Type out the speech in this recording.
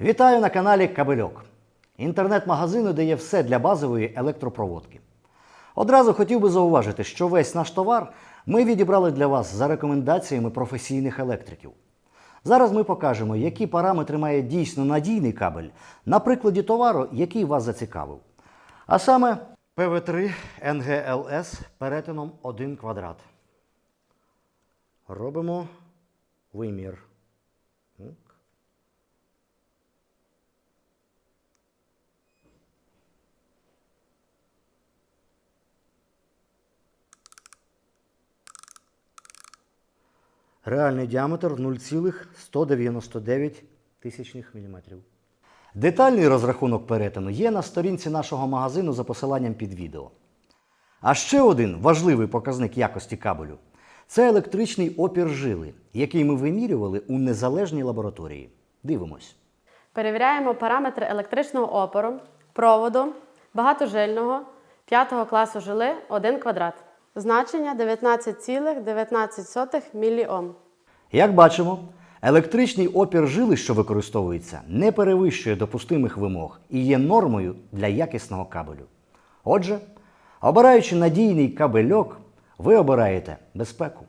Вітаю на каналі Кабельок, інтернет-магазину, де є все для базової електропроводки. Одразу хотів би зауважити, що весь наш товар ми відібрали для вас за рекомендаціями професійних електриків. Зараз ми покажемо, які параметри має дійсно надійний кабель на прикладі товару, який вас зацікавив. А саме ПВ3 НГЛС перетином 1 квадрат. Робимо вимір. Реальний діаметр 0,199 тисячних міліметрів. Детальний розрахунок перетину є на сторінці нашого магазину за посиланням під відео. А ще один важливий показник якості кабелю це електричний опір жили, який ми вимірювали у незалежній лабораторії. Дивимось. Перевіряємо параметри електричного опору, проводу, багатожильного 5 класу жили 1 квадрат. Значення 19,19 міліом. Як бачимо, електричний опір жили, що використовується, не перевищує допустимих вимог і є нормою для якісного кабелю. Отже, обираючи надійний кабельок, ви обираєте безпеку.